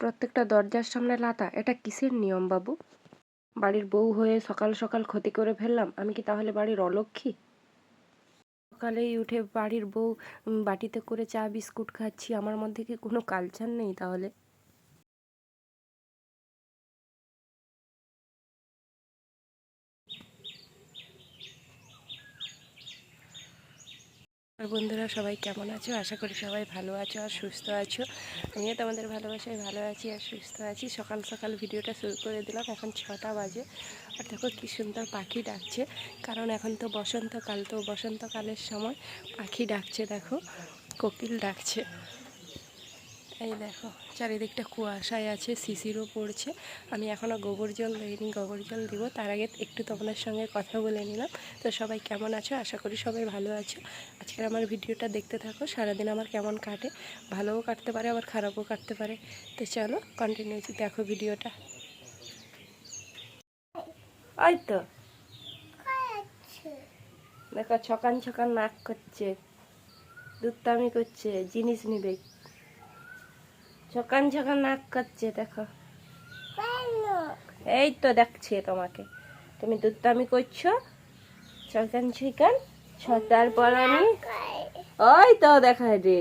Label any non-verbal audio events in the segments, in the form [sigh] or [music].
প্রত্যেকটা দরজার সামনে লাতা, এটা কিসের নিয়ম বাবু? বাড়ির বউ হয়ে সকাল সকাল ক্ষতি করে ফেললাম, আমি কি তাহলে বাড়ির অলক্ষী? সকালেই উঠে বাড়ির বউ বাটিতে করে চা, বিস্কুট খাচ্ছি, আমার মধ্যে কি কোনো কালচার নেই তাহলে? আর বন্ধুরা, সবাই কেমন আছো? আশা করি সবাই ভালো আছো আর সুস্থ আছো। আমিও তোমাদের ভালোবাসায় ভালো আছি আর সুস্থ আছি। সকাল সকাল ভিডিওটা শুরু করে দিলাম, এখন ছটা বাজে। আর দেখো কি সুন্দর পাখি ডাকছে। কারণ এখন তো বসন্তকাল, তো বসন্তকালের সময় পাখি ডাকছে, দেখো। কোকিল ডাকছে। এই দেখো, চারিদিকটা কুয়াশায় আছে শিশিরও পড়ছে। আমি এখনও গোবর জল দিইনি, গোবর জল দিব। তার আগে একটু তোমাদের সঙ্গে কথা বলে নিলাম। তো সবাই কেমন আছো? আশা করি সবাই ভালো আছো। আজকের আমার ভিডিওটা দেখতে থাকো, সারাদিন আমার কেমন কাটে? ভালোও কাটতে পারে, আবার খারাপও কাটতে পারে। তো চলো কন্টিনিউ দেখো ভিডিওটা। ওই তো। দেখো, ছকান ছকান নাক করছে, দুধতামি করছে, জিনিস নিবে। ছকান ছকান নাক করছে দেখো। এই তো দেখছে তোমাকে। তুমি দুধতামি করছ ছকান ছকান ছটার পর আমি ওই তো দেখা রে।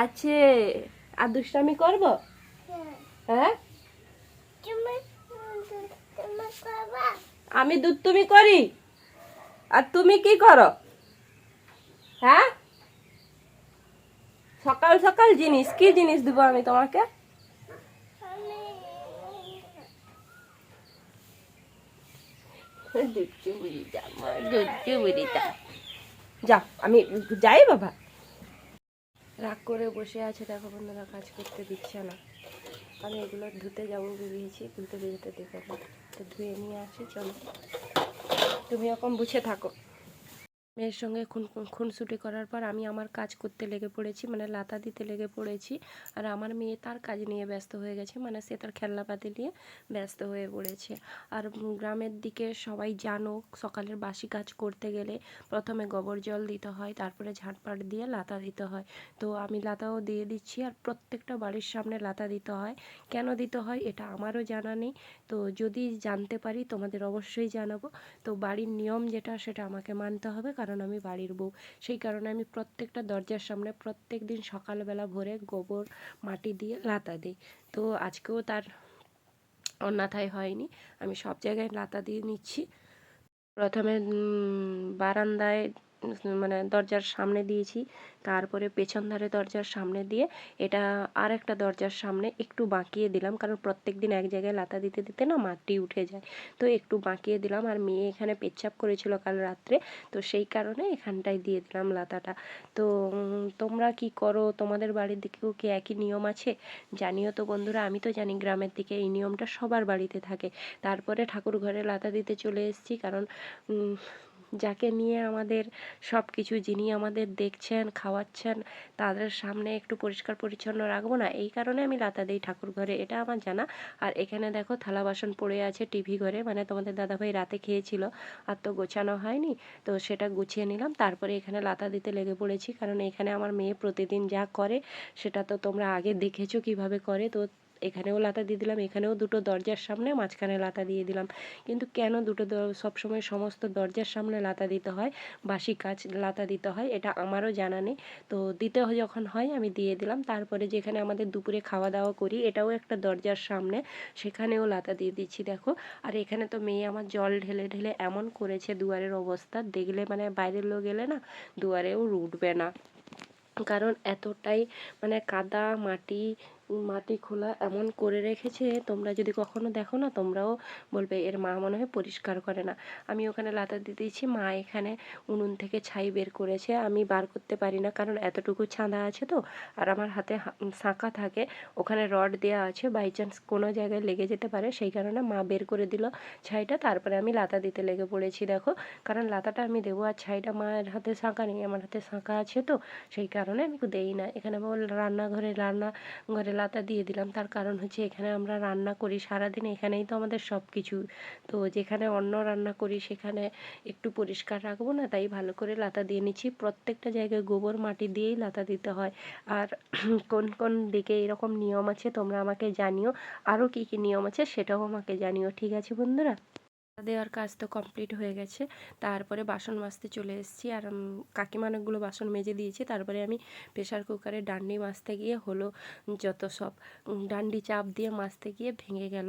আছে। আর দুষ্টামি করব? হ্যাঁ। আমি দুধ তুমি করি। আর তুমি কি করো? হ্যাঁ? সকাল সকাল জিনিস কি জিনিস দিব আমি তোমাকে? যা আমি যাই বাবা। রাগ করে বসে আছে দেখো বন্ধুরা কাজ করতে দিচ্ছে না। আমি এগুলো ধুতে যাব বেরিয়েছি ধুতে বেরোতে দেখো তো ধুয়ে নিয়ে আসি চলো। তুমি এখন বুঝে থাকো। মেয়ের সঙ্গে খুন, খুনসুটি করার পর আমি আমার কাজ করতে লেগে পড়েছি মানে লাতা দিতে লেগে পড়েছি। আর আমার মেয়ে তার কাজ নিয়ে ব্যস্ত হয়ে গেছে মানে সে তার খেলনাপাতি নিয়ে ব্যস্ত হয়ে পড়েছে। আর গ্রামের দিকে সবাই জানো সকালের বাসি কাজ করতে গেলে প্রথমে গোবর জল দিতে হয়, তারপরে ঝাঁটপাট দিয়ে লাতা দিতে হয়। তো আমি লাতাও দিয়ে দিচ্ছি, আর প্রত্যেকটা বাড়ির সামনে লাতা দিতে হয়। কেন দিতে হয় এটা আমারও জানা নেই, তো যদি জানতে পারি তোমাদের অবশ্যই জানাব। তো বাড়ির নিয়ম যেটা সেটা আমাকে মানতে হবে, কারণ আমি বাড়ির বউ। সেই কারণে আমি প্রত্যেকটা দরজার সামনে প্রত্যেক দিন সকালবেলা ভোরে গোবর, মাটি দিয়ে লাতা দিই। তো আজকেও তার অন্যথায় হয়নি। আমি সব জায়গায় লাতা দিয়ে নিচ্ছি। প্রথমে বারান্দায় মানে দরজার সামনে দিয়েছি। তারপরে পেছন ধারে দরজার সামনে দিয়ে এটা আর একটা দরজার সামনে একটু বাঁকিয়ে দিলাম, কারণ প্রত্যেক দিন এক জায়গায় লাতা দিতে দিতে না মাটি উঠে যায়। তো একটু বাঁকিয়ে দিলাম, আর মেয়ে এখানে পেচ্ছাপ করেছিল কাল রাত্রে, তো সেই কারণে এখানটায় দিয়ে দিলাম লাতাটা তো তোমরা কি করো? তোমাদের বাড়ির দিকেও কি একই নিয়ম আছে? জানিও তো বন্ধুরা, আমি তো জানি গ্রামের দিকে এই নিয়মটা সবার বাড়িতে থাকে। তারপরে ঠাকুর ঘরে লাতা দিতে চলে এসেছি, কারণ যাকে নিয়ে আমাদের সব কিছু যিনি আমাদের দেখছেন, খাওয়াচ্ছেন, তাদের সামনে একটু পরিষ্কার পরিচ্ছন্ন রাখব না, এই কারণে আমি লাতা দিই ঠাকুর ঘরে, এটা আমার জানা। আর এখানে দেখো থালা বাসন পড়ে আছে টিভি ঘরে মানে তোমাদের দাদাভাই রাতে খেয়েছিল আর তো গোছানো হয়নি, তো সেটা গুছিয়ে নিলাম। তারপরে এখানে লাতা দিতে লেগে পড়েছি, কারণ এখানে আমার মেয়ে প্রতিদিন যা করে, সেটা তো তোমরা আগে দেখেছ কীভাবে করে, তো এখানেও লাতা দিয়ে দিলাম, এখানেও দুটো দরজার সামনে, মাঝখানে লাতা দিয়ে দিলাম। কিন্তু কেন দুটো সবসময় সমস্ত দরজার সামনে লাতা দিতে হয়, বাসি কাজ লাতা দিতে হয়, এটা আমারও জানা নেই। তো দিতে যখন হয় আমি দিয়ে দিলাম, তারপরে যেখানে আমাদের দুপুরে খাওয়া দাওয়া করি, এটাও একটা দরজার সামনে, সেখানেও লাতা দিয়ে দিচ্ছি, দেখো। আর এখানে তো মেয়ে আমার জল ঢেলে ঢেলে এমন করেছে, দুয়ারের অবস্থা। দেখলে মানে বাইরের লোক এলে না, দুয়ারেও উঠবে না। কারণ এতটাই মানে কাদা, মাটি মাটি খোলা এমন করে রেখেছে, তোমরা যদি কখনো দেখো না, তোমরাও বলবে, এর মা মনে হয় পরিষ্কার করে না। আমি ওখানে লাতা দিয়ে দিয়েছি, মা এখানে উনুন থেকে ছাই বের করেছে, আমি বার করতে পারি না, কারণ এতটুকু ছাঁদা আছে তো, আর আমার হাতে শাঁখা থাকে, ওখানে রড দেওয়া আছে বাই চান্স কোনো জায়গায় লেগে যেতে পারে, সেই কারণে মা বের করে দিল ছাইটা, তারপরে আমি লাতা দিতে লেগে পড়েছি, দেখো, কারণ লাতাটা আমি দেবো আর ছাইটা মায়ের হাতে শাঁখা নেই, আমার হাতে শাঁখা আছে তো, সেই কারণে আমি দেই না, এখানে রান্নাঘরে, রান্না ঘরে লাতা দিয়ে দিলাম। তার কারণ হচ্ছে এখানে আমরা রান্না করি, সারাদিন এখানেই তো আমাদের সব কিছু তো যেখানে অন্ন রান্না করি, সেখানে একটু পরিষ্কার রাখব না, তাই ভালো করে লাতা দিয়ে নিচ্ছি। প্রত্যেকটা জায়গায় গোবর, মাটি দিয়েই লাতা দিতে হয়। আর [clears throat] কোন কোন দিকে এরকম নিয়ম আছে তোমরা আমাকে জানিও। আরও কী কী নিয়ম আছে সেটাও আমাকে জানিও। ঠিক আছে বন্ধুরা? দেওয়ার কাজ তো কমপ্লিট হয়ে গেছে। তারপরে বাসন মাজতে চলে এসেছি। আর কাকিমা অনেকগুলো বাসন মেজে দিয়েছি। তারপরে আমি প্রেশার কুকারে ডান্ডি মাজতে গিয়ে হলো যত সব ডান্ডি চাপ দিয়ে মাজতে গিয়ে ভেঙে গেল।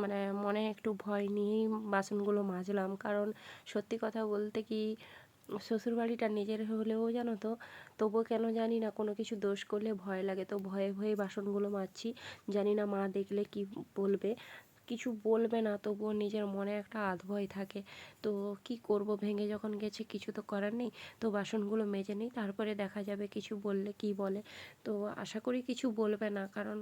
মানে মনে একটু ভয় নিয়েই বাসনগুলো মাজলাম। কারণ সত্যি কথা বলতে কি, শ্বশুরবাড়িটা নিজের হলেও জানো তো, তবুও কেন জানি না কোনো কিছু দোষ করলে ভয় লাগে। তো ভয়ে ভয়ে বাসনগুলো মাজছি। জানি না মা দেখলে কি বলবে। কিছু বলবে না, তবুও নিজের মনে একটা আধ ভয় থাকে। তো কি করব? ভেঙে যখন গেছে, কিছু তো করার নেই। তো বাসনগুলো মেজে নিই, তারপরে দেখা যাবে কিছু বললে কি বলে। তো আশা করি কিছু বলবে না, কারণ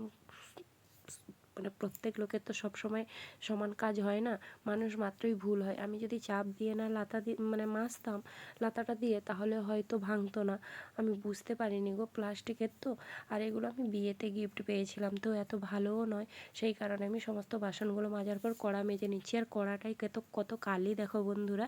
মানে প্রত্যেক লোকের তো সব সময় সমান কাজ হয় না, মানুষ মাত্রই ভুল হয়। আমি যদি চাপ দিয়ে না লাতা দিয়ে মানে মাজতাম লাতাটা দিয়ে তাহলে হয়তো ভাঙতো না। আমি বুঝতে পারিনি গো, প্লাস্টিকের তো, আর এগুলো আমি বিয়েতে গিফট পেয়েছিলাম। তো এত ভালোও নয়, সেই কারণে আমি সমস্ত বাসনগুলো মাজার পর কড়া মেজে নিচ্ছি। আর কড়াটাই কত কত কালি দেখো বন্ধুরা।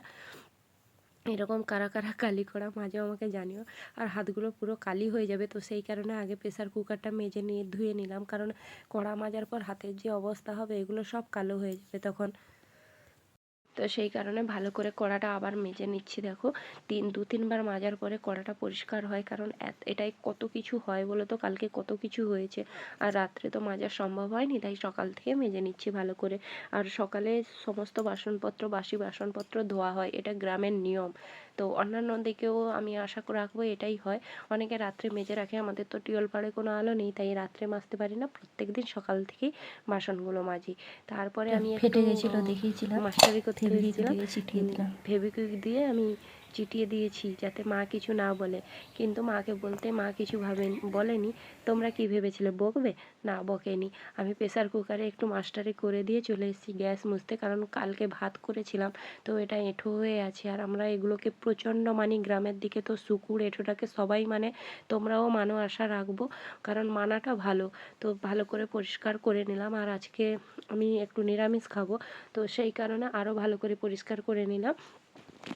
এরকম কারা কারা কালি করা মাঝেও আমাকে জানিও। আর হাতগুলো পুরো কালি হয়ে যাবে, তো সেই কারণে আগে প্রেসার কুকারটা মেজে নিয়ে ধুয়ে নিলাম। কারণ কড়া মাজার পর হাতের যে অবস্থা হবে, এগুলো সব কালো হয়ে যাবে তখন। তো সেই কারণে ভালো করে কড়াটা আবার মেজে নিচ্ছি দেখো। তিন দু তিনবার মাজার পরে কড়াটা পরিষ্কার হয় কারণ এটাই কত কিছু হয় বলো তো কালকে কত কিছু হয়েছে। আর রাত্রে তো মাজা সম্ভব হয়নি তাই সকাল থেকে মেজে নিচ্ছি ভালো করে। আর সকালে সমস্ত বাসনপত্র বাসি বাসনপত্র ধোয়া হয় এটা গ্রামের নিয়ম। তো অন্যান্য দিকেও আমি আশা করে রাখব এটাই হয়। অনেকে রাত্রে মেজে রাখে আমাদের তো টিউল পাড়ে কোনো আলো নেই তাই রাত্রে মাজতে পারি না প্রত্যেক দিন সকাল থেকেই বাসনগুলো মাজি। তারপরে আমি ফেটে গেছিল দেখিয়েছিলাম। মাস্টারি দিয়ে চিটিয়ে দিলাম। ফেবিকুইক দিয়ে আমি চিটিয়ে দিয়েছি যাতে মা কিছু না বলে। কিন্তু মাকে বলতে মা কিছু ভাবেন, বলেনি। তোমরা কি ভেবেছিলে, বকবে? না, বকেনি। আমি প্রেসার কুকারে একটু মাস্টারি করে দিয়ে চলে এসেছি গ্যাস মুছতে। কারণ কালকে ভাত করেছিলাম, তো এটা এঁঠো হয়ে আছে। আর আমরা এগুলোকে প্রচণ্ড মানি গ্রামের দিকে, তো শুকুর এঁঠোটাকে সবাই মানে তোমরাও মানো, আশা রাখব। কারণ মানাটা ভালো। তো ভালো করে পরিষ্কার করে নিলাম। আর আজকে আমি একটু নিরামিষ খাব। তো সেই কারণে আরও ভালো করে পরিষ্কার করে নিলাম।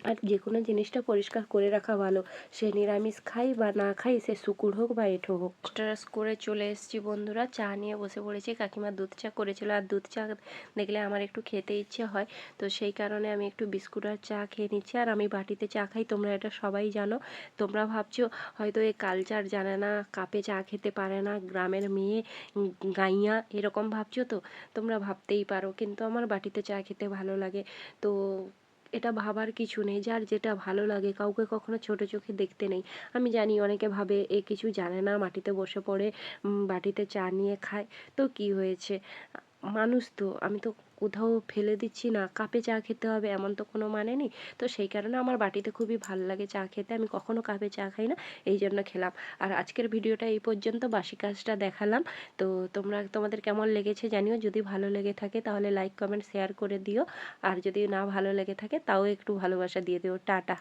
আর যে কোনো জিনিসটা পরিষ্কার করে রাখা ভালো। সে নিরামিষ খাই বা না খাই, সে শুকুর হোক বা এঁঠো হোক। স্টারাস করে চলে এসেছি বন্ধুরা, চা নিয়ে বসে পড়েছি। কাকিমা দুধ চা করেছিল আর দুধ চা দেখলে আমার একটু খেতে ইচ্ছে হয়। তো সেই কারণে আমি একটু বিস্কুট আর চা খেয়ে নিচ্ছি। আর আমি বাটিতে চা খাই, তোমরা এটা সবাই জানো। তোমরা ভাবছ, হয়তো এই কালচার জানে না, কাপে চা খেতে পারে না, গ্রামের মেয়ে, গাইয়া, এরকম ভাবছ তো? তোমরা ভাবতেই পারো, কিন্তু আমার বাটিতে চা খেতে ভালো লাগে। তো এটা ভাবার কিছু নেই, যার যেটা ভালো লাগে কাউকে কখনো ছোট চোখে দেখতে নেই। আমি জানি অনেকে ভাবে এ কিছু জানে না, মাটিতে বসে পড়ে বাটিতে চা নিয়ে খায়। তো কি হয়েছে? মানুষ তো, আমি তো কোথাও ফেলে দিচ্ছি না, কাপে চা খেতে হবে এমন তো কোনো মানে নেই। তো সেই কারণে আমার বাটিতে খুবই ভালো লাগে চা খেতে, আমি কখনও কাপে চা খাই না, এই জন্য খেলাম। আর আজকের ভিডিওটা এই পর্যন্ত, বাসি কাজটা দেখালাম। তো তোমরা, তোমাদের কেমন লেগেছে জানিও, যদি ভালো লেগে থাকে তাহলে লাইক কমেন্ট শেয়ার করে দিও। আর যদি না ভালো লেগে থাকে তাও একটু ভালোবাসা দিয়ে দিও। টাটা।